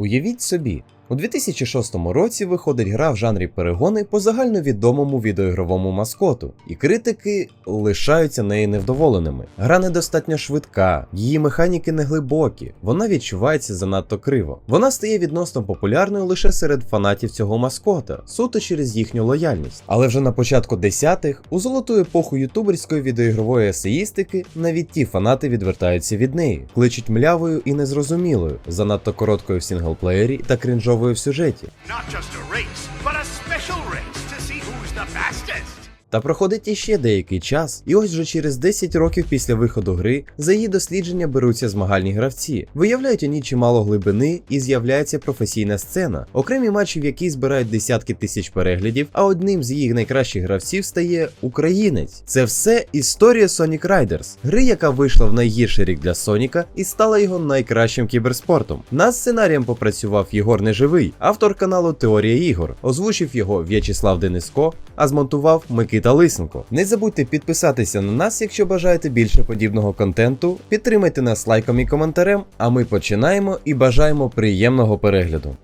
Уявіть собі, у 2006 році виходить гра в жанрі перегони по загальновідомому відеоігровому маскоту, і критики лишаються нею невдоволеними. Гра недостатньо швидка, її механіки не глибокі, вона відчувається занадто криво. Вона стає відносно популярною лише серед фанатів цього маскота, суто через їхню лояльність. Але вже на початку 10-х, у золоту епоху ютуберської відеоігрової есеїстики, навіть ті фанати відвертаються від неї, кличуть млявою і незрозумілою, занадто короткою в сінглплеєрі та крінжовою в сюжеті. Not just a race, but a special race to see who's the fastest. Та проходить іще деякий час, і ось вже через 10 років після виходу гри за її дослідження беруться змагальні гравці, виявляють у ній чимало глибини і з'являється професійна сцена, окремі матчі в якій збирають десятки тисяч переглядів, а одним з її найкращих гравців стає українець. Це все історія Sonic Riders, гри, яка вийшла в найгірший рік для Соніка і стала його найкращим кіберспортом. Над сценарієм попрацював Єгор Неживий, автор каналу Теорія ігор, озвучив його В'ячеслав Дениско, а змонтував Микита Лисенко. Не забудьте підписатися на нас, якщо бажаєте більше подібного контенту. Підтримайте нас лайком і коментарем, а ми починаємо і бажаємо приємного перегляду.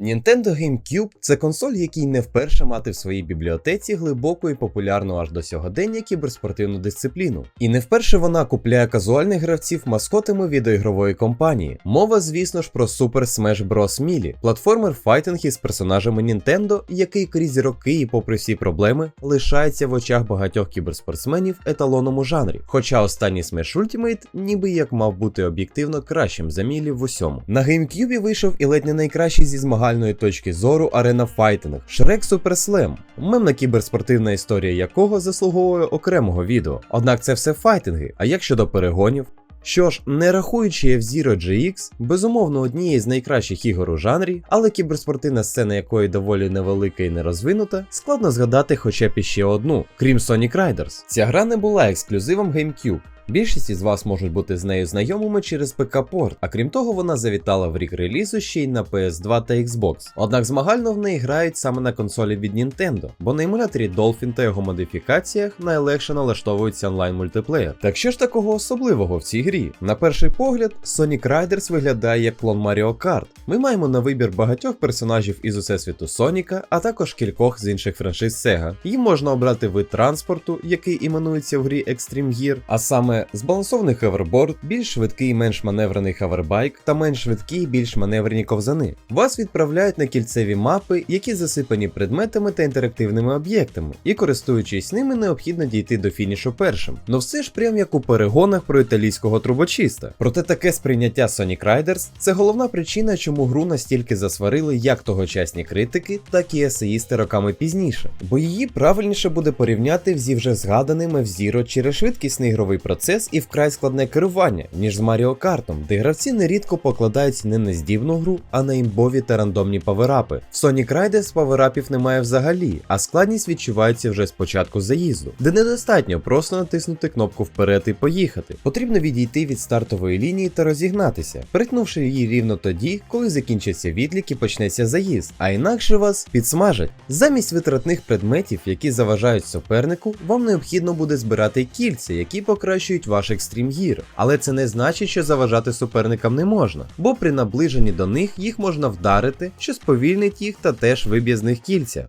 Nintendo GameCube це консоль, який не вперше мати в своїй бібліотеці глибоку і популярну аж до сьогодення кіберспортивну дисципліну. І не вперше вона купляє казуальних гравців маскотами відеоігрової компанії. Мова, звісно ж, про Super Smash Bros. Melee, платформер файтинг із персонажами Nintendo, який крізь роки і попри всі проблеми лишається в очах багатьох кіберспортсменів еталоном у жанрі. Хоча останній Smash Ultimate ніби як мав бути об'єктивно кращим за Мілі в усьому. На GameCube вийшов і ледь не найкращий зі змагальної точки зору арена файтинг Shrek Super Slam, мемна кіберспортивна історія якого заслуговує окремого відео. Однак це все файтинги. А як щодо перегонів? Що ж, не рахуючи F-Zero GX, безумовно однієї з найкращих ігор у жанрі, але кіберспортивна сцена якої доволі невелика і нерозвинута, складно згадати хоча б іще одну, крім Sonic Riders. Ця гра не була ексклюзивом GameCube. Більшість із вас можуть бути з нею знайомими через ПК-порт, а крім того, вона завітала в рік релізу ще й на PS2 та Xbox. Однак змагально в неї грають саме на консолі від Nintendo, бо на емуляторі Dolphin та його модифікаціях найлегше налаштовується онлайн мультиплеєр. Так що ж такого особливого в цій грі? На перший погляд, Sonic Riders виглядає як клон Mario Kart. Ми маємо на вибір багатьох персонажів із усесвіту Соніка, а також кількох з інших франшиз Sega. Їм можна обрати вид транспорту, який іменується в грі Extreme Gear, а саме збалансований ховерборд, більш швидкий менш маневрений хавербайк та менш швидкі більш маневрені ковзани. Вас відправляють на кільцеві мапи, які засипані предметами та інтерактивними об'єктами, і користуючись ними, необхідно дійти до фінішу першим. Но все ж прям як у перегонах про італійського трубочиста. Проте таке сприйняття Sonic Riders це головна причина, чому гру настільки засварили як тогочасні критики, так і есеїсти роками пізніше. Бо її правильніше буде порівняти зі вже згаданим F-Zero через швидкісний ігровий процес і вкрай складне керування, ніж з Маріо Картом, де гравці нерідко покладаються не на здібну гру, а на імбові та рандомні паверапи. В Sonic Riders паверапів немає взагалі, а складність відчувається вже з початку заїзду, де недостатньо просто натиснути кнопку вперед і поїхати. Потрібно відійти від стартової лінії та розігнатися, перетнувши її рівно тоді, коли закінчиться відлік і почнеться заїзд, а інакше вас підсмажать. Замість витратних предметів, які заважають супернику, вам необхідно буде збирати кільця, які покращують ваш екстрім гір. Але це не значить, що заважати суперникам не можна, бо при наближенні до них їх можна вдарити, що сповільнить їх та теж виб'є з них кільця.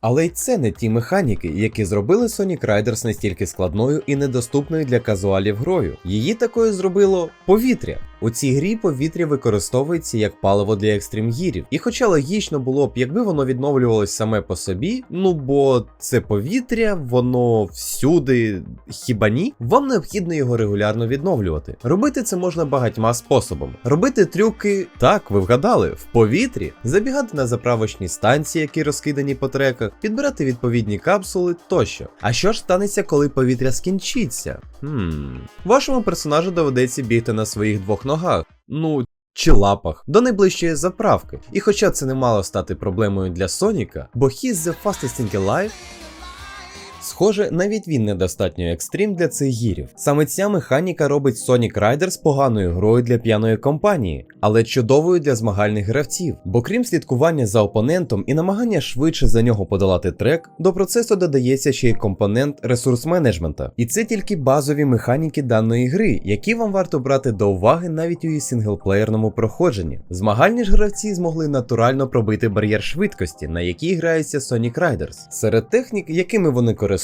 Але й це не ті механіки, які зробили Sonic Riders настільки складною і недоступною для казуалів грою. Її такою зробило повітря. У цій грі повітря використовується як паливо для екстремгірів. І хоча логічно було б, якби воно відновлювалось саме по собі, ну бо це повітря, воно всюди, хіба ні? Вам необхідно його регулярно відновлювати. Робити це можна багатьма способами. Робити трюки, так, ви вгадали, в повітрі, забігати на заправочні станції, які розкидані по треках, підбирати відповідні капсули тощо. А що ж станеться, коли повітря скінчиться? Хм. Вашому персонажу доведеться бігти на своїх двох ногах. Ну. Чи лапах до найближчої заправки. І хоча це не мало стати проблемою для Соніка, бо he's the fastest in alive, Схоже, навіть він недостатньо екстрім для цих гірів. Саме ця механіка робить Sonic Riders поганою грою для п'яної компанії, але чудовою для змагальних гравців. Бо крім слідкування за опонентом і намагання швидше за нього подолати трек, до процесу додається ще й компонент ресурс менеджмента. І це тільки базові механіки даної гри, які вам варто брати до уваги навіть у її синглплеєрному проходженні. Змагальні ж гравці змогли натурально пробити бар'єр швидкості, на якій грається Sonic Riders. Серед технік, якими вони користуються,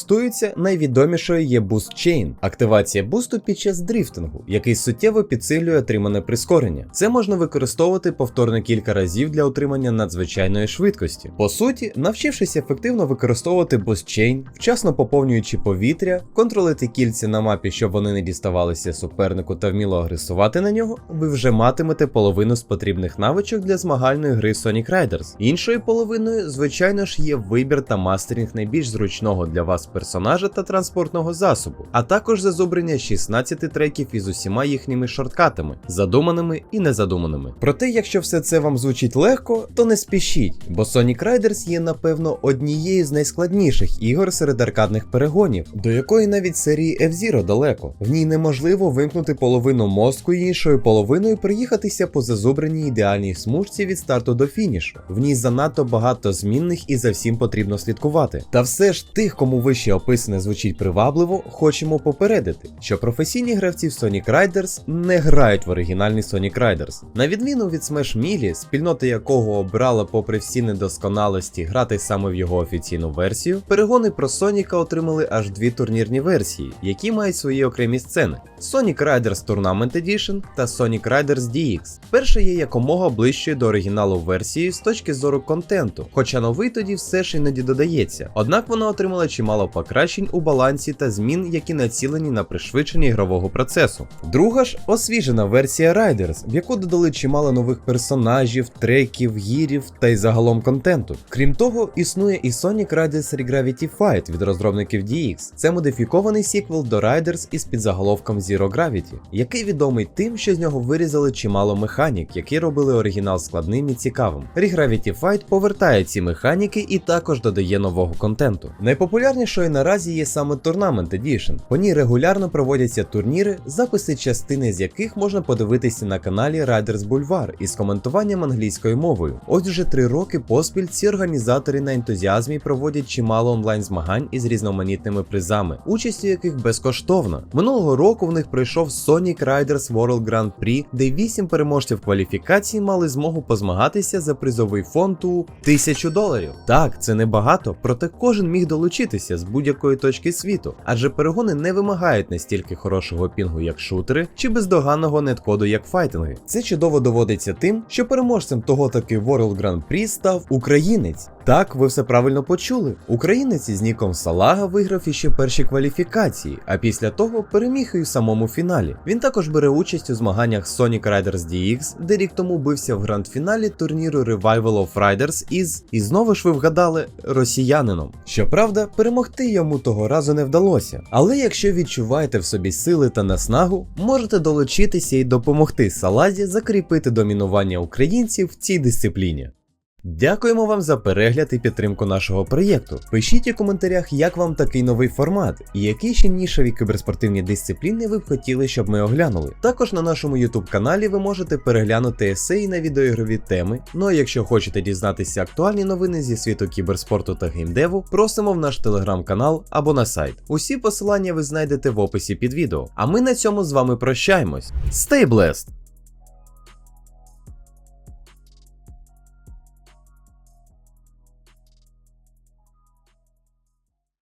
найвідомішою є Boost Chain – активація бусту під час дрифтингу, який суттєво підсилює отримане прискорення. Це можна використовувати повторно кілька разів для отримання надзвичайної швидкості. По суті, навчившись ефективно використовувати Boost Chain, вчасно поповнюючи повітря, контролити кільця на мапі, щоб вони не діставалися супернику та вміло агресувати на нього, ви вже матимете половину з потрібних навичок для змагальної гри Sonic Riders. Іншою половиною, звичайно ж, є вибір та мастерінг найбільш зручного для вас персонажа та транспортного засобу, а також зазубрення 16 треків із усіма їхніми шорткатами, задуманими і незадуманими. Проте, якщо все це вам звучить легко, то не спішіть, бо Sonic Riders є, напевно, однією з найскладніших ігор серед аркадних перегонів, до якої навіть серії F-Zero далеко. В ній неможливо вимкнути половину мозку і іншою половиною приїхатися по зазубреній ідеальній смужці від старту до фінішу. В ній занадто багато змінних і за всім потрібно слідкувати. Та все ж тих, кому вище описане звучить привабливо, хочемо попередити, що професійні гравці в Sonic Riders не грають в оригінальний Sonic Riders. На відміну від Smash Melee, спільнота якого обрала, попри всі недосконалості, грати саме в його офіційну версію, перегони про Соніка отримали аж дві турнірні версії, які мають свої окремі сцени: Sonic Riders Tournament Edition та Sonic Riders DX. Перша є якомога ближчою до оригіналу версії з точки зору контенту, хоча новий тоді все ж іноді додається. Однак вона отримала чимало покращень у балансі та змін, які націлені на пришвидшення ігрового процесу. Друга ж освіжена версія Riders, в яку додали чимало нових персонажів, треків, гірів та й загалом контенту. Крім того, існує і Sonic Riders Regravity Fight від розробників DX. Це модифікований сіквел до Riders із підзаголовком Zero Gravity, який відомий тим, що з нього вирізали чимало механік, які робили оригінал складним і цікавим. Regravity Fight повертає ці механіки і також додає нового контенту. Найпопулярнішою наразі є саме Tournament Edition. По ній регулярно проводяться турніри, записи частини з яких можна подивитися на каналі Riders Boulevard із коментуванням англійською мовою. Ось вже три роки поспіль ці організатори на ентузіазмі проводять чимало онлайн змагань із різноманітними призами, участь у яких безкоштовна. Минулого року в них пройшов Sonic Riders World Grand Prix, де вісім переможців кваліфікації мали змогу позмагатися за призовий фонд у 1000 доларів. Так, це небагато, проте кожен міг долучитися з будь-якої точки світу, адже перегони не вимагають настільки хорошого пінгу, як шутери, чи бездоганного неткоду, як файтинги. Це чудово доводиться тим, що переможцем того таки World Grand Prix став українець. Так, ви все правильно почули. Українець із ніком Салага виграв іще перші кваліфікації, а після того переміг і у самому фіналі. Він також бере участь у змаганнях Sonic Riders DX, де рік тому бився в гранд-фіналі турніру Revival of Riders із, і знову ж ви вгадали, росіянином. Щоправда, перемогти йому того разу не вдалося. Але якщо відчуваєте в собі сили та наснагу, можете долучитися і допомогти Салазі закріпити домінування українців в цій дисципліні. Дякуємо вам за перегляд і підтримку нашого проєкту. Пишіть у коментарях, як вам такий новий формат, і які ще нішеві кіберспортивні дисципліни ви б хотіли, щоб ми оглянули. Також на нашому YouTube каналі ви можете переглянути есеї на відеоігрові теми. Ну а якщо хочете дізнатися актуальні новини зі світу кіберспорту та геймдеву, просимо в наш телеграм-канал або на сайт. Усі посилання ви знайдете в описі під відео. А ми на цьому з вами прощаємось. Stay blessed!